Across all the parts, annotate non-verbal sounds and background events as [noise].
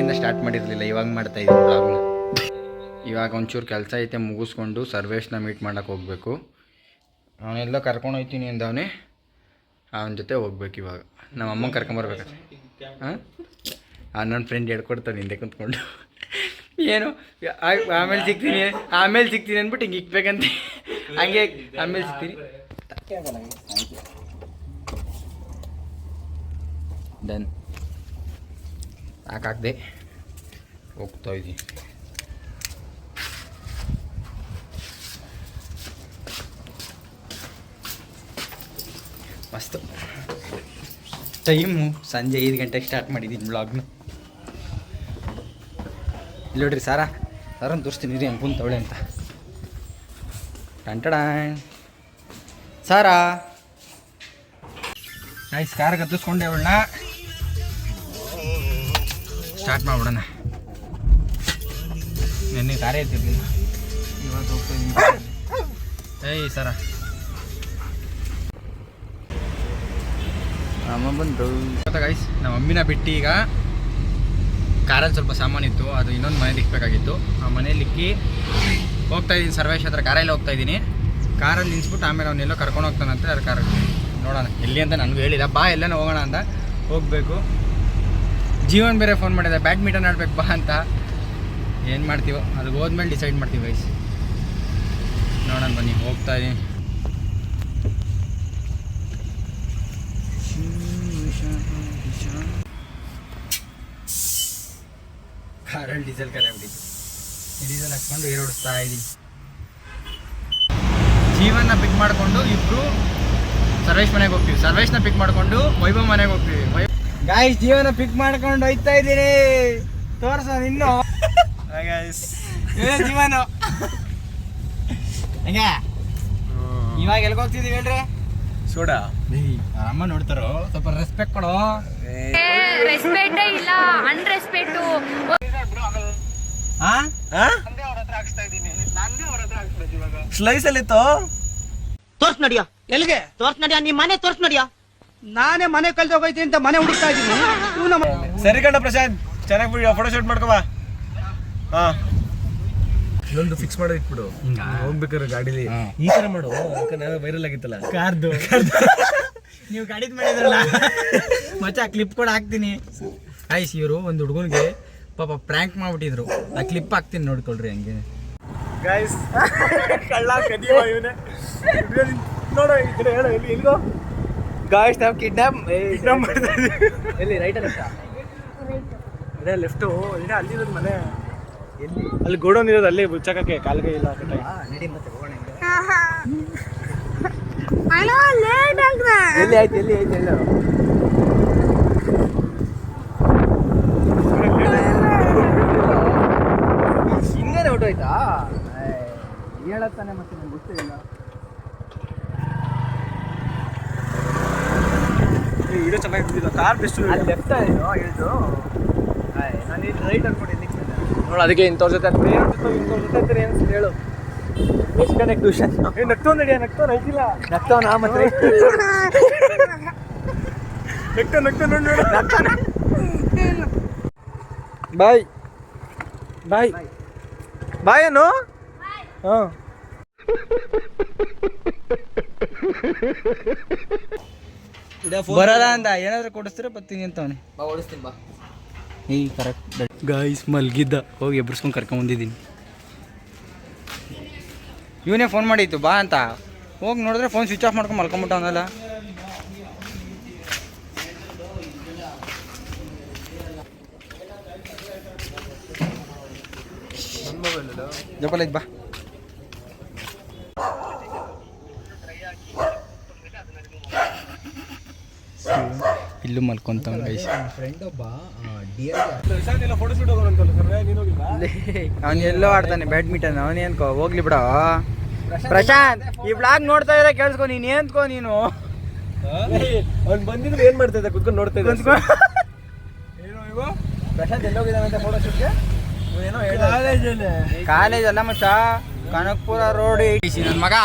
ಬೆಳಗ್ಗಿಂದ start ಮಾಡಿರಲಿಲ್ಲ, ಇವಾಗ ಮಾಡ್ತಾ ಇದ್ದೀನಿ ಬ್ಲಾಗ್ನ ಇವಾಗ ಒಂಚೂರು ಕೆಲಸ ಐತೆ, ಮುಗಿಸ್ಕೊಂಡು ಸರ್ವೇಶ್ನ ಮೀಟ್ ಮಾಡೋಕೆ ಹೋಗಬೇಕು. ಅವನೆಲ್ಲ ಕರ್ಕೊಂಡು ಹೋಗ್ತೀನಿ ಅಂದವನೇ, ಅವನ ಜೊತೆ ಹೋಗ್ಬೇಕು ಇವಾಗ. ನಮ್ಮ ಅಮ್ಮಂಗೆ ಕರ್ಕೊಂಬರ್ಬೇಕು ಹಾಂ? ನನ್ನ ಫ್ರೆಂಡ್ ಹೇಳ್ಕೊಡ್ತಾನೆ ಹಿಂದೆ ಕುಂತ್ಕೊಂಡು. ಏನು? ಆಮೇಲೆ ಸಿಗ್ತೀನಿ ಆಮೇಲೆ ಸಿಗ್ತೀನಿ ಅಂದ್ಬಿಟ್ಟು ಹಿಂಗೆ ಇಕ್ಬೇಕಂತ. ಹಂಗೆ ಆಮೇಲೆ ಸಿಗ್ತೀನಿ. ಡನ್ ಸಾಕಾಗ್ದೆ ಹೋಗ್ತಾ ಇದ್ದೀನಿ. ಮಸ್ತು. ಟೈಮು ಸಂಜೆ ಐದು ಗಂಟೆಗೆ ಸ್ಟಾರ್ಟ್ ಮಾಡಿದ್ದೀನಿ ಬ್ಲಾಗ್ನ. ಇಲ್ಲಿ ನೋಡ್ರಿ ಸಾರಾ ಸಾರನ್ನು ತೋರಿಸ್ತೀನಿ ರೀ ಹಂಗೆ ಕುಂತವಳೆ ಅಂತ. ಟಂಟಡ ಸಾರಾ. ನೈಸ್ ಕಾರ್ ಗತ್ತಿಸ್ಕೊಂಡೆ ಅವಳನ್ನ. ಸ್ಟಾರ್ಟ್ ಮಾಡ್ಬಿಡೋಣ. ನೆನ್ನೆ ಕಾರ್ಯ ಇರ್ತಿರ್ಲಿಲ್ಲ. ಇವತ್ತು ಹೋಗ್ತಾ ಏಯ್ ಸರ. ಅಮ್ಮ ಬಂತು ಗೈಸ್ ನಮ್ಮ ಮಮ್ಮಿನ ಬಿಟ್ಟು ಈಗ ಕಾರಲ್ಲಿ ಸ್ವಲ್ಪ ಸಾಮಾನಿತ್ತು ಅದು ಇನ್ನೊಂದು ಮನೇಲಿ ಇಕ್ಬೇಕಾಗಿತ್ತು. ಆ ಮನೇಲಿ ಇಕ್ಕಿ ಹೋಗ್ತಾ ಇದ್ದೀನಿ ಸರ್ವೇಶ್ ಹತ್ರ ಕಾರಲ್ಲಿ ಹೋಗ್ತಾ ಇದ್ದೀನಿ ಕಾರಲ್ಲಿ ನಿಲ್ಸ್ಬಿಟ್ಟು ಆಮೇಲೆ ಅವನ್ನೆಲ್ಲೋ ಕರ್ಕೊಂಡು ಹೋಗ್ತಾನಂತೆ ಅದ್ರ ಕಾರ್ ನೋಡೋಣ ಎಲ್ಲಿ ಅಂತ ನನಗೂ ಹೇಳಿಲ್ಲ. ಬಾ ಎಲ್ಲನೂ ಹೋಗೋಣ ಅಂತ. ಹೋಗಬೇಕು. ಜೀವನ್ ಬೇರೆ ಫೋನ್ ಮಾಡಿದೆ ಬ್ಯಾಡ್ಮಿಂಟನ್ ಆಡ್ಬೇಕು ಬಾ ಅಂತ. ಏನು ಮಾಡ್ತೀವೋ? ಅದು ಹೋದ್ಮೇಲೆ ಡಿಸೈಡ್ ಮಾಡ್ತೀವಿ ಗೈಸ್ ನೋಡೋಣ ಬನ್ನಿ, ಹೋಗ್ತಾ ಇದೀನಿ. ಕಾರಲ್ಲಿ ಡೀಸೆಲ್ ಕರೆ ಆಗ್ಬಿಟ್ಟಿತ್ತು. ಡೀಸೆಲ್ ಹಾಕ್ಕೊಂಡು ಏರೋಡಿಸ್ತಾ ಇದ್ದೀನಿ ಜೀವನ ಪಿಕ್ ಮಾಡಿಕೊಂಡು ಇಬ್ಬರು ಸರ್ವೇಶ್ ಮನೆಗೆ ಹೋಗ್ತೀವಿ. ಸರ್ವೇಶ್ನ ಪಿಕ್ ಮಾಡಿಕೊಂಡು ವೈಭವ್ ಮನೆಗೆ ಹೋಗ್ತೀವಿ. ಗಾಯ್ಸ್ ಜೀವನ ಪಿಕ್ ಮಾಡ್ಕೊಂಡು ಹೋಯ್ತಾ ಇದ್ದೀನಿ ತೋರ್ಸ ಇನ್ನು ಏ ಜೀವನ. ಹಂಗೆ? ಇವಾಗ ಎಲ್ಗೆ ಹೋಗ್ತಿದೀವಿ ಹೇಳ್ರಿ? ಸೋಡಾ? ಅಮ್ಮ ನೋಡ್ತಾರೋ? ಸ್ವಲ್ಪ ರೆಸ್ಪೆಕ್ಟ್ ಕೊಡು. ರೆಸ್ಪೆಕ್ಟ್ ಇಲ್ಲ. ಅನ್ರೆಸ್ಪೆಕ್ಟು ಹಾ ಸ್ಲೈಸ್ ಅಲ್ಲಿತ್ತು ತೋರ್ಸ್ ನಡಿಯ. ಎಲ್ಲಿಗೆ? ತೋರ್ಸ್ ನಡಿಯ. ನಿಮ್ಮ ಮನೆ ತೋರ್ಸ್ ನಡಿಯ. ನಾನೇ ಮನೆ ಕಲ್ತ ಹೋಗೈತಿ ಅಂತ ಮನೆ ಹುಡುಕ್ತಾ ಇದ್ದೀನಿ. ಸರಿ ಕಣ್ಣ ಪ್ರಶಾಂತ್ ಚೆನ್ನಾಗಿ ಫೋಟೋ ಶೂಟ್ ಮಾಡ್ಕೊಬಾ ಹಾ. ಇನ್ನೊಂದು ಫಿಕ್ಸ್ ಮಾಡಿ ಇಟ್ಬಿಡು. ಹೋಗ್ಬೇಕಾದ್ರೆ ಗಾಡಿಲಿ. ಈ ತರ ಮಾಡು ಯಾಕಂದ್ರೆ ವೈರಲ್ ಆಗಿತ್ತಲ್ಲ. ಕಾರ್ದು. ನೀವು ಗಾಡಿದ್ ಮಾಡಿದ್ರಲ್ಲ. ಮಚ್ಚ ಕ್ಲಿಪ್ ಕೂಡ ಹಾಕ್ತೀನಿ. ಆಯ್ಸ್ ಇವರು ಒಂದು ಹುಡುಗನಿಗೆ ಪಾಪ ಪ್ರ್ಯಾಂಕ್ ಮಾಡ್ಬಿಟ್ಟಿದ್ರು. ಆ ಕ್ಲಿಪ್ ಹಾಕ್ತೀನಿ ನೋಡ್ಕೊಳ್ರಿ ಹಂಗೆ. ಗೈಸ್ ಕಳ್ಳ ಕದಿಯೋ ಇವನೇ. ನೋಡೋ ಈ ಕಡೆ ಹೇಳು ಎಲ್ಲಿ ಎಲ್ಲಿಗೋ ಗಾಯ್ಸ್ ನಾವು ಕಿಡ್ನಾಪ್ ಕಿಡ್ನಾಪ್ ಮಾಡ್ತಾ ಎಲ್ಲಿ ರೈಟ್ ಲೆಫ್ಟ್ ಅದೇ ಲೆಫ್ಟು ಇದೆ ಅಲ್ಲಿರೋದು ಮನೆ. ಎಲ್ಲಿ? ಅಲ್ಲಿ ಗೋಡೌನ್ ಇರೋದು ಅಲ್ಲಿ ಮುಚ್ಚಕಕ್ಕೆ ಕಾಲ್ಗೆ ಇಲ್ಲ ಅಂತ ನಡಿ ಮತ್ತೆ ಹೋಗೋಣ ಎಲ್ಲಿ ಆಯ್ತು ಎಲ್ಲಿ ಆಯ್ತು ಎಲ್ಲ? ಹಿಂಗೇನೆ ಹೊಟ್ಟೋಯ್ತಾ? ಹೇಳತ್ತಾನೆ ಮತ್ತೆ ನಂಗೆ ಗೊತ್ತಿಲ್ಲ ಇದು ಚೆನ್ನಾಗಿ ಕಾರ್ ಬೆಸ್ಟ್ ಅಲ್ಲಿ ಲೆಫ್ಟ್ ಏನು ಹೇಳ್ದು ನಾನು ಇಲ್ಲಿ ರೈಟ್ ಅನ್ಕೊಂಡಿದ್ದೀನಿ ನೋಡು ಅದಕ್ಕೆ ಇಂಥವ್ರ ಜೊತೆ ಅಂತೀನಿ ಇಂಥವ್ರ ಜೊತೆ ಅಂತೀನಿ ಏನು ಹೇಳು? ಕನೆಕ್ಟ್ ಟ್ಯೂಷನ್ ನಗ್ತೋ ನಡಿಯ ನಗ್ತೋ ನೈತಿಲ್ಲ ನಗ್ತಾವ ಮತ್ತೆ? ನಗ್ತೋ ನಗ್ತೋ ನೋಡಿ ನೋಡು. ಬಾಯ್. ಬಾಯ್. ಬಾಯ್. ಏನು ಹಾಂ. [laughs] ಬರಲ್ಲ ಅಂದ. ಏನಾದ್ರು ಕೊಡಿಸ್ತೀರ? ಬರ್ತೀನಿ ಅಂತವನೆ ಬಾ ಓಡಿಸ್ತೀನಿ ಬಾ. ಏಯ್ ಕರೆಕ್ಟ್ ಗಾಯ್ಸ್ ಮಲ್ಗಿದ್ದ. ಹೋಗಿ ಎಬ್ಬಿಸ್ಕೊಂಡು ಕರ್ಕೊಂಬಂದಿದ್ದೀನಿ ಇವನೇ ಫೋನ್ ಮಾಡಿತ್ತು ಬಾ ಅಂತ. ಹೋಗಿ ನೋಡಿದ್ರೆ ಫೋನ್ ಸ್ವಿಚ್ ಆಫ್ ಮಾಡ್ಕೊಂಡು ಮಲ್ಕೊಂಬಿಟ್ಟವನಲ್ಲ ಜಪಲ್ ಐತ್ ಬಾ. ಇಲ್ಲೂ ಮಲ್ಕೊಂತವ್ ಗೈಸ್ ನೀನು ಹೋಗಿಲ್ವಾ? ಅವನು ಎಲ್ಲೋ ಆಡ್ತಾನೆ ಬ್ಯಾಡ್ಮಿಂಟನ್ ಅವನೇನ್ಕೋ ಹೋಗ್ಲಿ ಬಿಡ. ಪ್ರಶಾಂತ್ ಈ ಬ್ಲಾಗ್ ನೋಡ್ತಾ ಇದ್ರೆ ಕೇಳಿಸ್ಕೊ ನೀನು ಏನ್ಕೋ ನೀನು. ಅವ್ನು ಬಂದಿದ್ರೆ ಏನ್ ಮಾಡ್ತಾ ಇದ್ದ? ಕುತ್ಕೊಂಡು ನೋಡ್ತಾ ಇದ್ದ ಕುಂತ್ಕೊ. ಏನು ಇವು? ಪ್ರಶಾಂತ್ ಎಲ್ಲ ಹೋಗಿದ್ದಾನಂತೆ ಫೋಟೋ ಶೂಟ್ಗೆ ಏನೋ ಕಾಲೇಜಲ್ಲಿ ಕಾಲೇಜ್ ಅಲ್ಲ. ಮಚ್ಚ. ಕನಕ್ಪುರ ರೋಡ್ ನನ್ನ ಮಗ.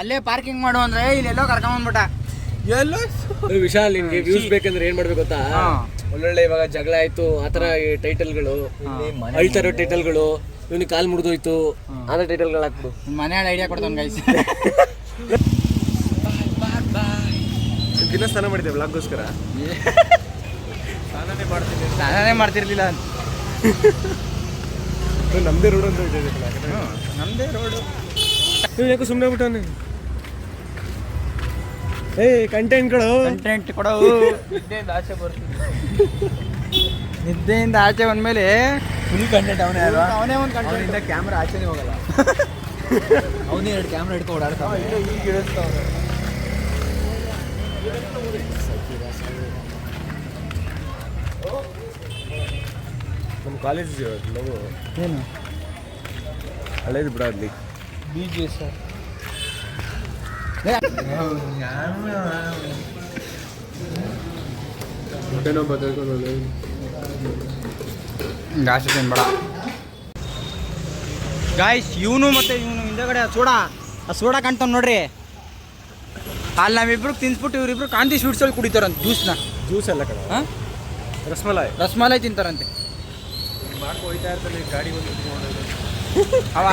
ಅಲ್ಲೇ ಪಾರ್ಕಿಂಗ್ ಮಾಡು ಅಂದ್ರೆ ಇಲ್ಲೆಲ್ಲೋ ಕರ್ಕೊಂಬಂದ್ಬಿಟ್ಟ ಎಲ್ಲೋ ವಿಶಾಲ್ ನಿನ್ಗೆ ವ್ಯೂಸ್ ಬೇಕಂದ್ರೆ ಏನ್ ಮಾಡ್ಬೇಕು ಗೊತ್ತಾ? ಒಳ್ಳೊಳ್ಳೆ ಇವಾಗ ಜಗಳ ಆಯ್ತು ಆತರ ಟೈಟಲ್ಗಳು ಅಳ್ತಾರೋ ಟೈಟಲ್ಗಳು ಇವನಿಗೆ ಕಾಲ್ ಮುರಿದೋಯ್ತು ಆದ ಟೈಟಲ್ಗಳು ಹಾಕ್ಬಿಡು. ಮನೆ ಐಡಿಯಾ ಕೊಡ್ತಾನೆ ಗೈಸ್ ದಿನ ಸ್ನಾನ ಮಾಡಿದ್ದೆ ಬ್ಲಾಗ್ಗೋಸ್ಕರ ಸ್ನಾನನೇ ಮಾಡ್ತೀನಿ ಸ್ನಾನನೇ ಮಾಡ್ತಿರ್ಲಿಲ್ಲ. ನಮ್ದೇ ರೋಡ್ ಅಂತ ಇದೆ ನಮ್ದೇ ರೋಡು ನೀವು ಯಾಕೆ ಸುಮ್ಮನೆ ಬಿಟ್ಟವನೆ ಏ ಕಂಟೆಂಟ್ಗಳು ಕಂಟೆಂಟ್ ಕೊಡು. ನಿದ್ದೆಯಿಂದ ಆಚೆ ಬರ್ತೀನಿ. ನಿದ್ದೆಯಿಂದ ಆಚೆ ಬಂದ್ಮೇಲೆ ಫುಲ್ ಕಂಟೆಂಟ್ ಅವನೇ ಅವನೇ ಒಂದು ಅವನಿಂದ ಕ್ಯಾಮ್ರಾ ಆಚೆನೇ ಹೋಗಲ್ಲ. ಅವನೇ ಎರಡು ಕ್ಯಾಮ್ರಾ ಹಿಡ್ಕೊಂಡು ಓಡಾಡ್ತಾವ ಈಗ ಇಳಿಸ್ತಾವ ನಮ್ಮ ಕಾಲೇಜ್ ನಾವು ಏನು? ಹಳೇದು ಬಿಡ ಅಲ್ಲಿ. B G sir. ಜಾಸ್ತಿ ತಿನ್ಬೇಡ ಗಾಯ್ಸ್ ಇವನು ಮತ್ತೆ ಇವನು ಹಿಂದೆಗಡೆ ಆ ಸೋಡಾ ಆ ಸೋಡಾ ಕಾಣ್ತಾವ್ ನೋಡ್ರಿ. ಅಲ್ಲಿ ನಾವಿಬ್ರು ತಿನ್ಸ್ಬಿಟ್ಟು ಇವ್ರಿಬ್ರು ಕಾಂತಿ ಸ್ವೀಟ್ಸ್ ಅಲ್ಲಿ ಕುಡಿತಾರಂತ ಜ್ಯೂಸ್ನ ಜ್ಯೂಸ್ ಎಲ್ಲ ಕಡೆ ಹಾಂ? ರಸಮಲಾಯ್. ರಸಮಲೈ ತಿಂತಾರಂತೆ.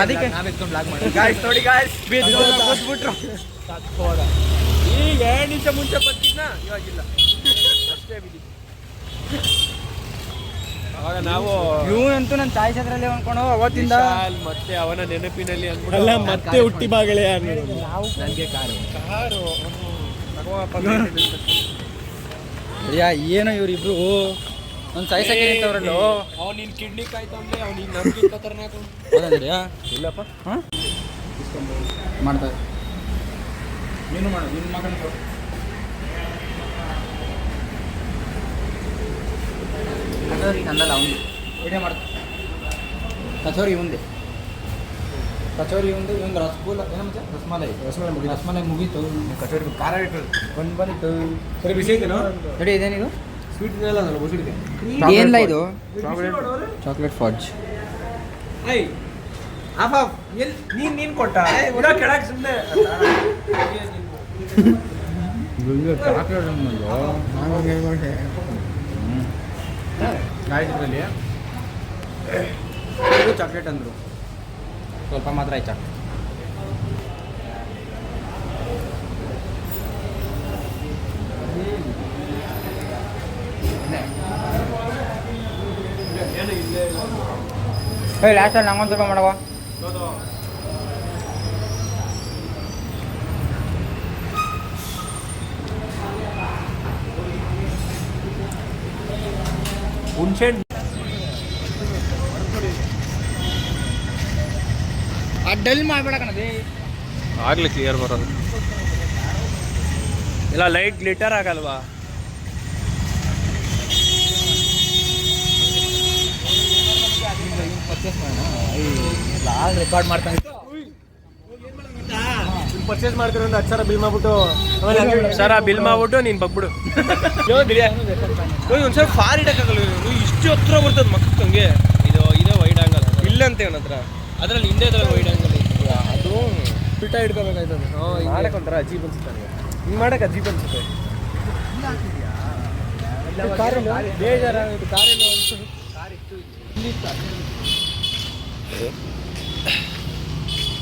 ಅದಕ್ಕೆ ಬಿಟ್ರು ಈಗ ಎರಡು ನಿಮಿಷ ಮುಂಚೆ ಬರ್ತಿದ್ನ? ಇವಾಗಿಲ್ಲ. ಅಷ್ಟೇ ಬಿಡಿ. ಅವಾಗ ನಾವು ಇವನಂತೂ ನನ್ನ ತಾಯಿ ಸದ್ರಲ್ಲಿ ಅನ್ಕೊಂಡು ಅವತ್ತಿಂದ. ಮತ್ತೆ ಅವನ ನೆನಪಿನಲ್ಲಿ ಅಲ್ಲ ಮತ್ತೆ ಹುಟ್ಟಿ ಬಾಗಲೇ ನನಗೆ ಕಾರು. ಕಾರು ಅಯ್ಯ ಏನೋ ಇವ್ರಿಬ್ರು. ಒಂದು ಸಾಯ್ಸಕ್ಕೆ ನಿಂತವ್ರಲ್ಲೋ ಅವ್ನು ನಿನ್ ಕಿಡ್ನಿ ಕಾಯ್ತವ್ನೆ ಅವ್ನು ನಮ್ಗಿಂತ ಇಲ್ಲಪ್ಪ. ಹಾಂ? ಮಾಡ್ತಾರೆ ನೀನು ಮಾಡು ನಿನ್ನ ಮಗನ ಕೊಡು. ಕಚೋರಿ ನಂದಲ್ಲ ಅವನು ವಿಡಿಯೋ ಮಾಡ್ತಾರೆ ಕಚೋರಿ ಇವಂದೆ ಕಚೋರಿ ಇವಂದು ಇವಂದು ರಸಗುಲ್ಲ ಏನೋ ಮಚ್ಚ? ರಸಮಲೈ ರಸಮಲೈ ಮುಗಿ ರಸಮಲೈ ಮುಗೀತು. ಕಚೋರಿ ಖಾರ ಇಟ್ಟು ಒಂದು ಬಂದಿತ್ತು. ಸರಿ ಬಿಸಿ ಐತೇನೋ? ನೋಡಿ ಇದೇನಿದು ಸ್ವೀಟ್ ಇದೆಯಲ್ಲ ಅದಲ್ಲ ಮುಸುಡಿದೆ ಏನಿಲ್ಲ ಇದು? ಚಾಕ್ಲೇಟ್ ಫಾಜ್ ಐ ಆಫ್ ಆಫ್ ಎಲ್ಲಿ ನೀನು ನೀನು ಕೊಟ್ಟ? ಉಡಾ ಕೆಳಗೆ ಸುಮ್ಮನೆ [laughs] ಚಾಕ್ಲೇಟ್ ಗಾಯತ್ರಿಯಲ್ಲಿ ಚಾಕ್ಲೇಟ್ ಅಂದರು ಸ್ವಲ್ಪ ಮಾತ್ರ ಆಯ್ತಾ ಹೇಳಿ ಲಾಸ್ಟಲ್ಲಿ ನಂಗೊಂದು ಸ್ವಲ್ಪ ಮಾಡವ ಹುಣ್ಸೆ ಡಲ್ ಮಾಡಬೇಡ ಕಣದೇ ಆಗಲಿ ಕ್ಲಿಯರ್ ಬರೋದು. ಇಲ್ಲ ಲೈಟ್ ಗ್ಲಿಟರ್ ಆಗಲ್ವಾ? ಪರ್ಚೇಸ್ ಮಾಡೋಣ. ರೆಕಾರ್ಡ್ ಮಾಡ್ತಾನೆ ಪರ್ಚೇಸ್ ಮಾಡ್ತಿರೋ ಒಂದು ಹತ್ತು ಸಾವಿರ ಬಿಲ್ ಮಾಡ್ಬಿಟ್ಟು ಸರ ಬಿಲ್ ಮಾಡ್ಬಿಟ್ಟು ನೀನು ಬಗ್ಬಿಡು ಒಂದ್ಸಲ ಫಾರ್ ಇಡಕ್ಕಾಗಲ್ಲ ನೀವು ಇಷ್ಟು ಹತ್ರ ಬರ್ತದೆ ಮಕ್ಕಳು ಹಂಗೆ ಇದು ಇದೇ ವೈಡ್ ಆಂಗಲ್ ಇಲ್ಲ ಅಂತ ಏನತ್ರ ಹತ್ರ. ಅದ್ರಲ್ಲಿ ಹಿಂದೆ ಇದ್ರಲ್ಲಿ ವೈಡ್ ಆಂಗಲ್ ಅದು ಪಿಟ ಹಿಡ್ಕೋಬೇಕಾಯ್ತದೆ. ಮಾಡಕ್ಕೆ ಒಂಥರ ಅಜೀಬ್ ಅನ್ಸುತ್ತೆ ನನಗೆ. ಹಿಂಗೆ ಮಾಡಕ್ಕೆ ಅಜೀಬ್ ಅನ್ಸುತ್ತೆ. ಬೇಜಾರಾಗುತ್ತೆ ಕಾರಲ್ಲಿ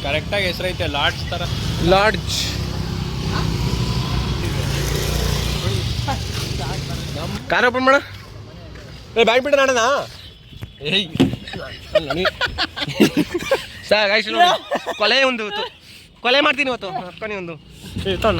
ಕರೆಕ್ಟಾಗಿ ಹೆಸರೈತೆ ಲಾಡ್ಜ್ ಥರ ಲಾಡ್ಜ್. ಕಾರ್ ಓಪನ್ ಮಾಡ. ಏ ಬ್ಯಾಗ್ ಬಿಟ್ಟು ನಾಡಣ ಏಯ್. ಸರ್ ಗಾಯ್ಸ್ ನೋಡಿ. ಕೊಲೆ ಒಂದು ಇವತ್ತು ಕೊಲೆ ಮಾಡ್ತೀನಿ ಇವತ್ತು. ಅಕ್ಕನಿ ಒಂದು. ತಣ್ಣ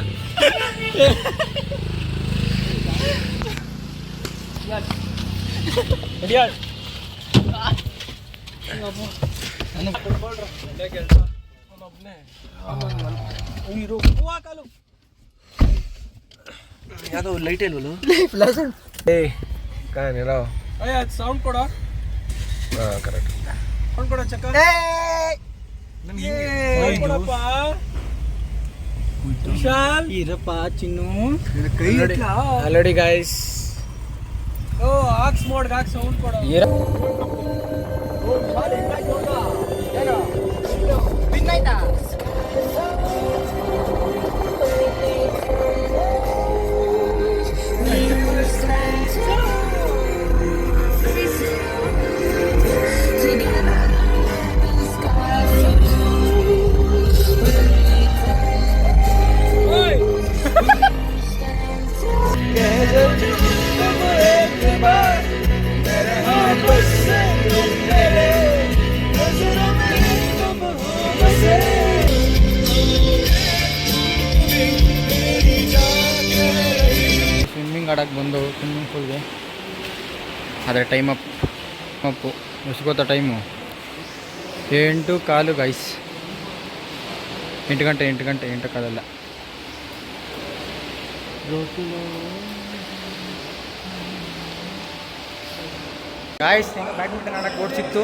ಯಾವ್ದೋ ಲೈಟ್ ಇಲ್ವಲ್ಲ? ಏ ಕಾಣಿಲ್ಲ ಸೌಂಡ್ ಕೊಡ? ಹಾಂ ಕರೆಕ್ಟ್ ಸೌಂಡ್ ಕೊಡ ಚಕ್ಕ ವಿಶಾಲ್? ಇರಪ್ಪ ಚಿನ್ನು. ಆಲ್ರೆಡಿ ಗಾಯ್ಸ್ ಓ ಆಕ್ಸ್ ಮೋಡ್ ಆಕ್ಸ್ ಸೌಂಡ್ ಕೊಡ. ಆದರೆ ಟೈಮ್ ಅಪ್ ಅಪ್ಪು ಎಷ್ಟು ಗೊತ್ತಾ ಟೈಮು ಎಂಟು ಕಾಲು ಗೈಸ್ ಎಂಟು ಗಂಟೆ ಎಂಟು ಗಂಟೆ, ಎಂಟು ಕಾಲಲ್ಲ. ಗಾಯ್ಸ್ ಬ್ಯಾಡ್ಮಿಂಟನ್ ಆಡಕ್ಕೆ ಓಡಿಸಿತ್ತು